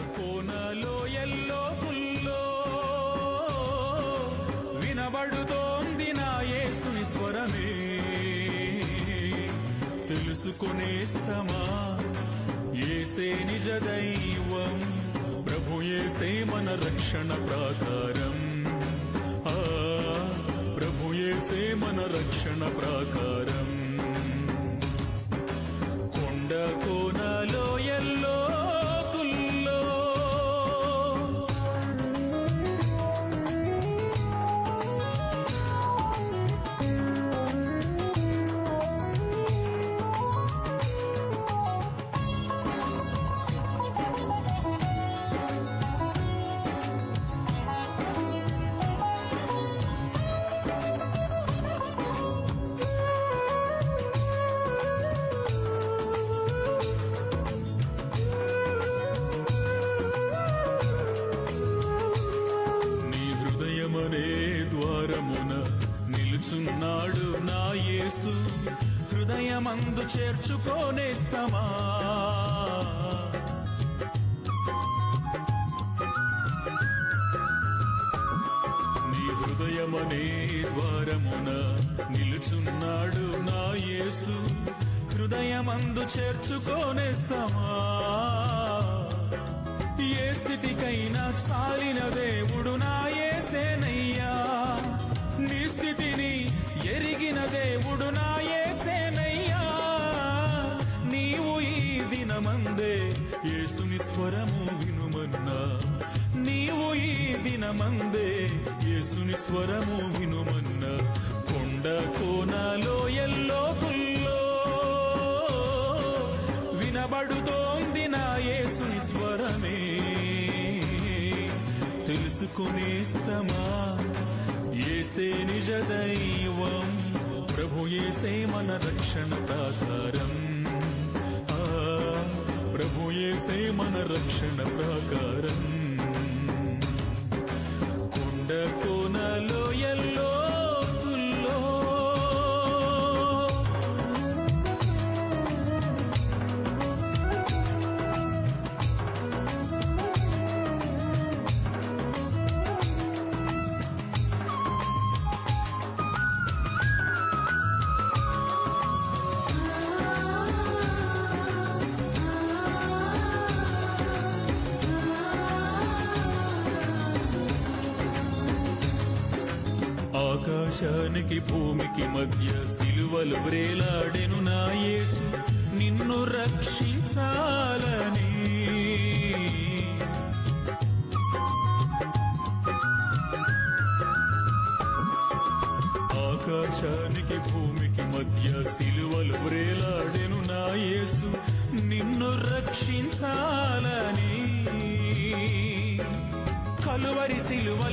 కోనలో ఎల్లో పుల్లో వినబడుతోంది నా యేసుని స్వరమే. తెలుసుకునేస్తమా? ఏసే నిజ దైవం ప్రభు ఏసే మన రక్షణ ప్రాకారం. ఆ ప్రభు ఏసే మన రక్షణ ప్రాకారం. చేర్చుకోనేస్తామా? నీ హృదయమనే ద్వారమున నిలుచున్నాడు నా యేసు. హృదయమందు చేర్చుకోనేస్తామా? యేసుని స్వరము వినుమన్న కొండ కోనలో ఎల్లో పుల్లో వినబడుతోంది నా యేసుని స్వరమే. తెలుసుకునేస్తమా ఏసే నిజ దైవం ప్రభు ఏసే మన రక్షణ ప్రాకారం. ప్రభు ఏసే మన రక్షణ ప్రాకారం. కొండ ఆకాశానికి భూమికి మధ్య సిలువలు వ్రేలాడెను నా యేసు. నిన్ను రక్షించాలని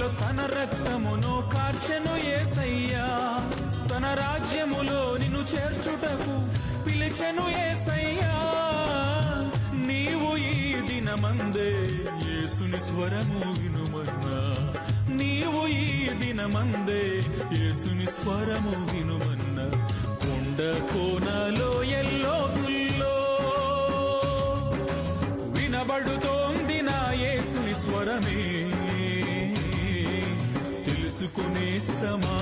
తన రక్తమును కార్చెను ఏసయ్యా. తన రాజ్యములో నిన్ను చేర్చుటకు పిలిచెను ఏసయ్యా. నీవు ఈ దినమందే యేసుని స్వరము వినుమన్నా. నీవు ఈ దినమందే యేసుని స్వరము వినుమన్నా. కొండ కోనలో ఎల్లో పుల్లో వినబడుతోంది నా యేసుని స్వరమే. తెలుసుకునేస్తమా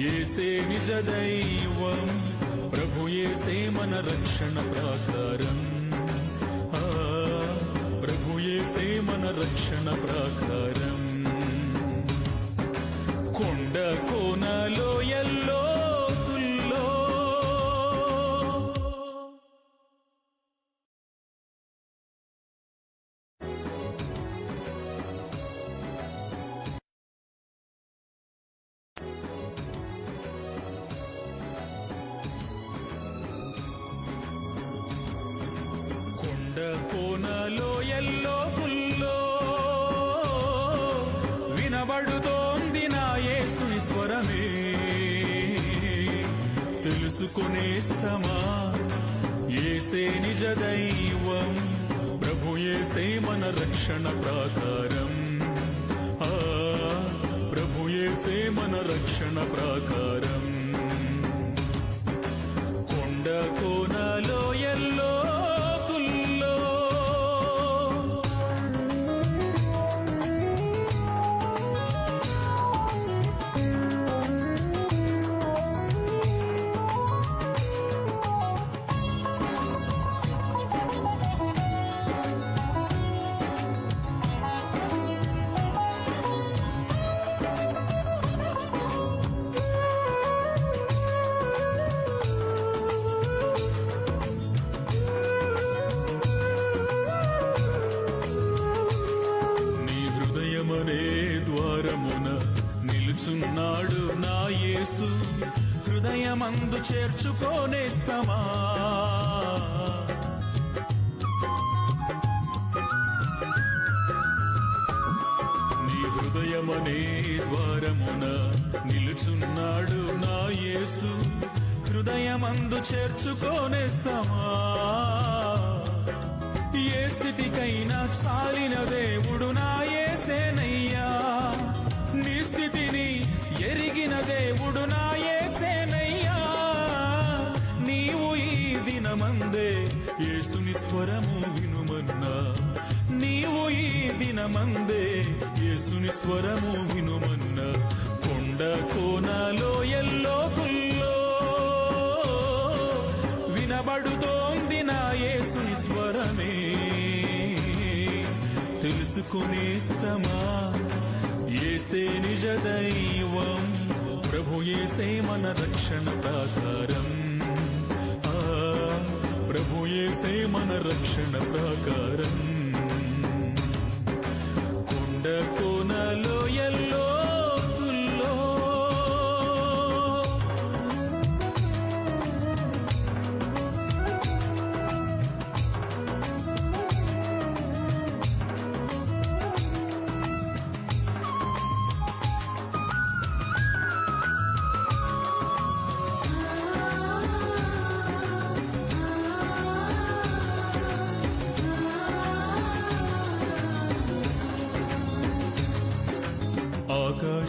ఏసే నిజ దైవం ప్రభు ఏసే మన రక్షణ ప్రాకారం. ప్రభు ఏసే మన రక్షణ ప్రాకారం. కొండ కోనలో ఎల్లో పుల్లో వినబడుతోంది నా యేసుని స్వరమే తెలుసుకునేస్తమా ఏసే నిజ దైవం ప్రభు ఏసే మన రక్షణ ప్రాకారం. ఆ ప్రభు ఏసే మన రక్షణ ప్రాకారం. చేర్చుకోనేస్తామా? నీ హృదయమనే ద్వారమున నిలుచున్నాడు నా యేసు. హృదయమందు చేర్చుకోనేస్తామా? ఏ స్థితికైనా చాలిన దేవుడు నాయ యేసుని స్వరము వినుమన్న కొండ కోనలో ఎల్లో పుల్లో వినబడుతోంది నా యేసుని స్వరమే. తెలుసుకునేస్తమా ఏసే నిజ దైవం ప్రభు ఏసే మన రక్షణ ప్రాకారం. ప్రభు ఏసే మన రక్షణ ప్రాకారం.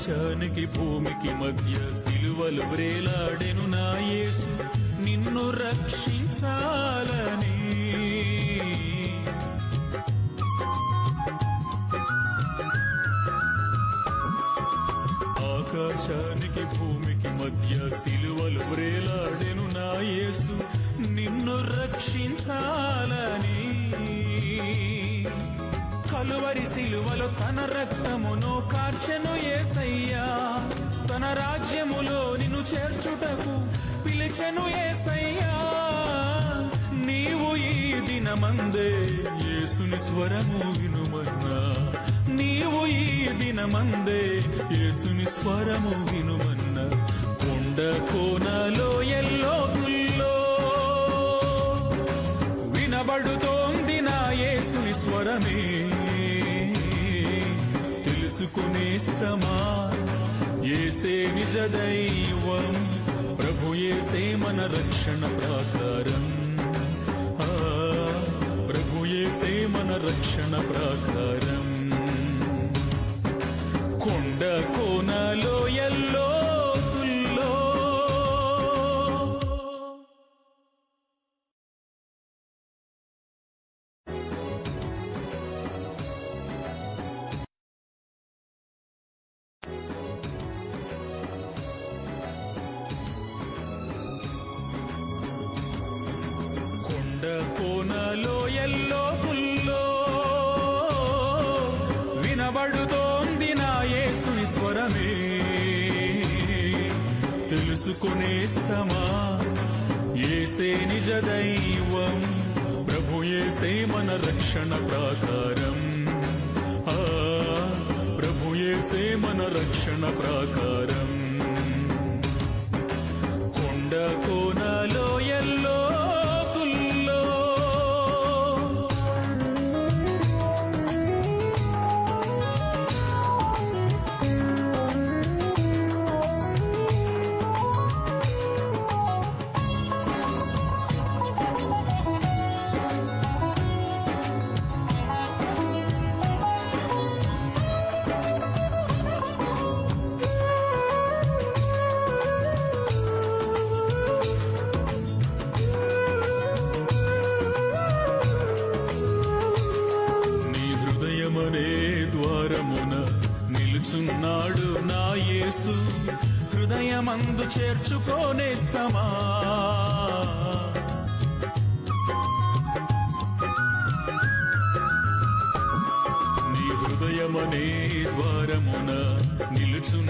ఆకాశానికి భూమికి మధ్య సిలువలు వ్రేలాడెను నా యేసు. నిన్ను రక్షించాలని. ఆకాశానికి భూమికి మధ్య సిలువలు వ్రేలాడెను నా యేసు. నిన్ను రక్షించాలని. కలువరి సిలువలో తన రక్తమును కార్చెను ఏసయ్యా. తన రాజ్యములో నిన్ను చేర్చుటకు పిలిచెను ఏసయ్యా. నీవు ఈ దినమందే యేసుని స్వరము వినుమన్నా. నీవు ఈ దినమందే యేసుని స్వరము వినుమన్నా. కొండ తెలుసుకునేస్తమా ఏసే నిజ దైవం ప్రభు ఏసే మన రక్షణ ప్రాకారం. ప్రభు ఏసే మన రక్షణ ప్రాకారం. కొండ కోనలో తెలుసుకునేస్తమా ఏసే నిజ దైవం ప్రభు ఏసే మన రక్షణ ప్రాకారం. ప్రభు ఏసే మన రక్షణ ప్రాకారం. కొండ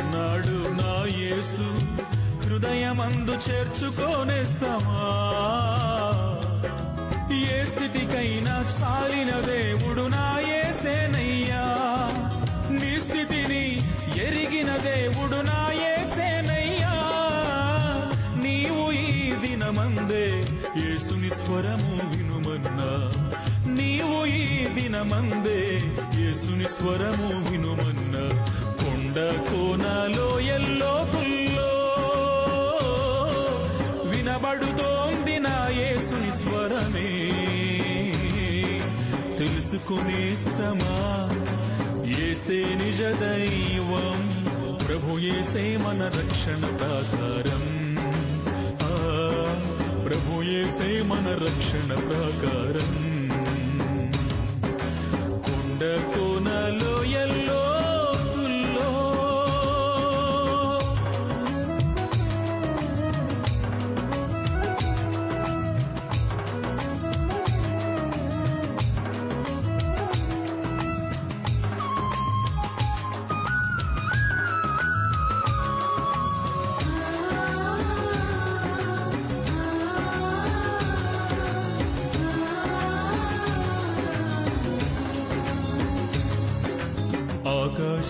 నాడు నా యేసు. హృదయమందు చేర్చుకోనేస్తామా? ఏ స్థితికైనా చాలిన దేవుడు నా ఏసేనయ్యా నీ స్థితిని ఎరిగిన దేవుడు నా యేసేనయ్యా. దినమందే యేసుని స్వరము వినుమన్నా. నీవు ఈ దినమందే యేసుని స్వరము వినుమన్నా. కొండ కోనలో ఎల్లో పుల్లో వినబడుతోంది నా యేసుని స్వరమే. తెలుసుకునేస్తమా ఏసే నిజ దైవం ప్రభు ఏసే మన రక్షణ ప్రాకారం. ప్రభు ఏసే మన రక్షణ ప్రాకారం.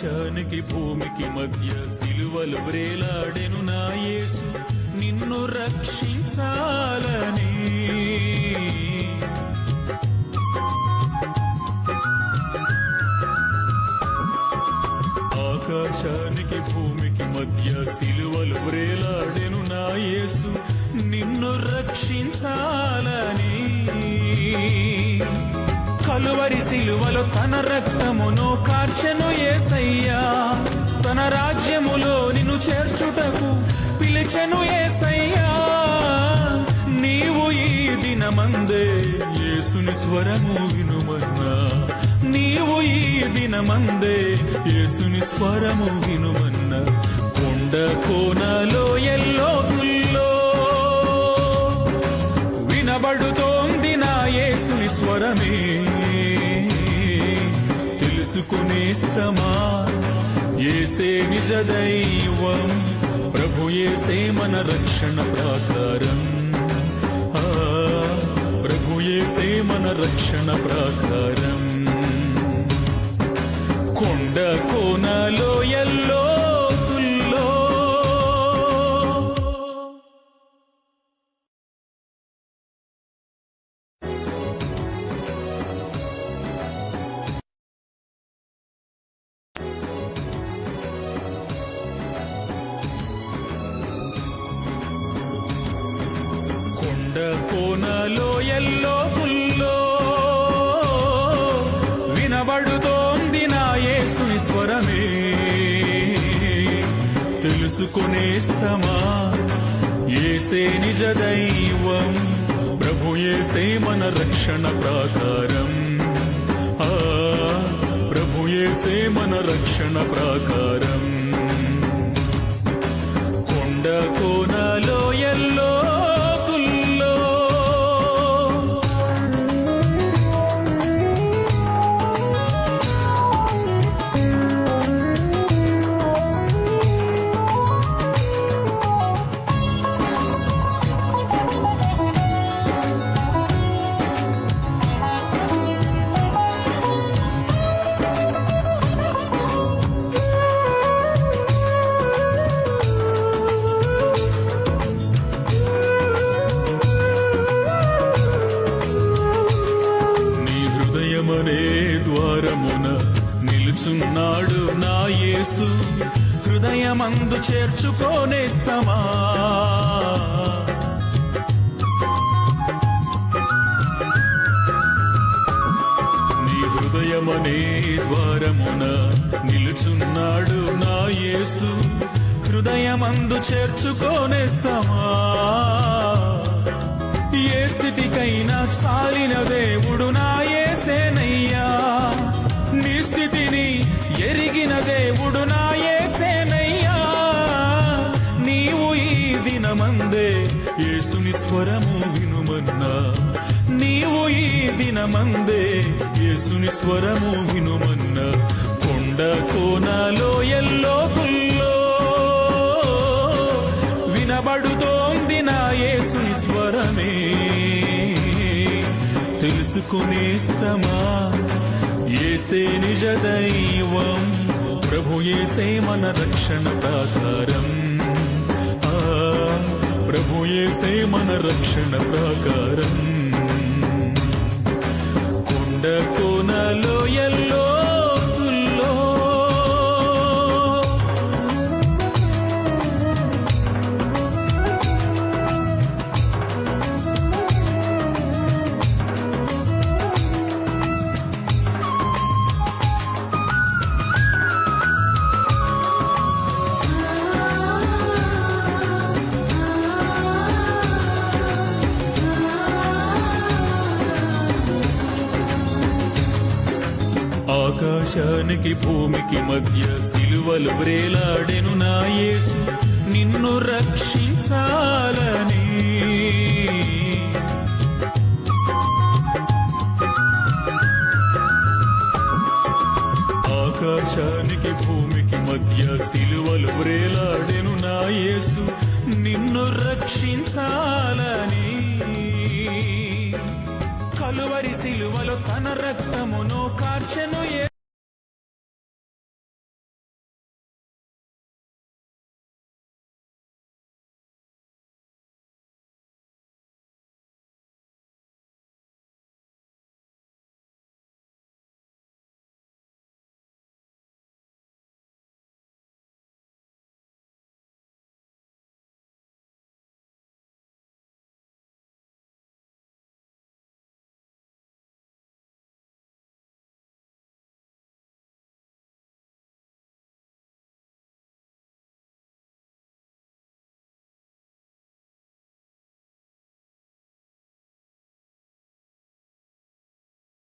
ఆకాశానికి భూమికి మధ్య సిలువలు వ్రేలాడెను నా యేసు. నిన్ను రక్షించాలని. ఆకాశానికి భూమికి మధ్య సిలువలు వ్రేలాడెను నా యేసు. నిన్ను రక్షించాలని. కలువరి సిలువలో తన రక్తమును కార్చెను ఏసయ్యా. తన రాజ్యములో నిన్ను చేర్చుటకు పిలిచెను ఏసయ్యా. నీవు ఈ దినమందే యేసుని స్వరము వినుమన్నా. నీవు ఈ దినమందే యేసుని స్వరము వినుమన్నా. కొండ కోనలో ఎల్లో పుల్లో వినబడుతోంది నా యేసుని స్వరమే. తీసుకునేస్తమా ఏసే నిజ దైవం ప్రభు ఏసే మన రక్షణ ప్రాకారం. ప్రభు ఏసే మన రక్షణ ప్రాకారం. కొండ కోనలో ఎల్లో తెలుసుకునేస్తమా? ఏసే నిజ దైవం ప్రభు ఏసే మన రక్షణ ప్రాకారం. ఆ ప్రభు ఏసే మన రక్షణ ప్రాకారం. కొండ కోనలో ఎల్లో హృదయమనే ద్వారమున నిలుచున్నాడు నా యేసు. హృదయమందు చేర్చుకోనేస్తామా? ఏ స్థితికైనా చాలిన దేవుడు నా ఏసేనయ్యా నీ స్థితిని ఎరిగిన దేవుడు నా ఏసేనయ్యా నీవు ఈ దినమందే యేసుని స్వరము వినుమన్నా. నీవు ఈ దినమందే యేసుని స్వరము వినుమన్న కొండ కోనలో ఎల్లో పుల్లో వినబడుతోంది నా యేసుని స్వరమే. తెలుసుకునేస్తమా ఏసే నిజ దైవం ప్రభు ఏసే మన రక్షణ ప్రాకారం. ప్రభు ఏసే మన రక్షణ ప్రాకారం. కొండ కోనలో ఎల్లో ఆకాశానికి భూమికి మధ్య సిలువలు వ్రేలాడెను నా యేసు. నిన్ను రక్షించా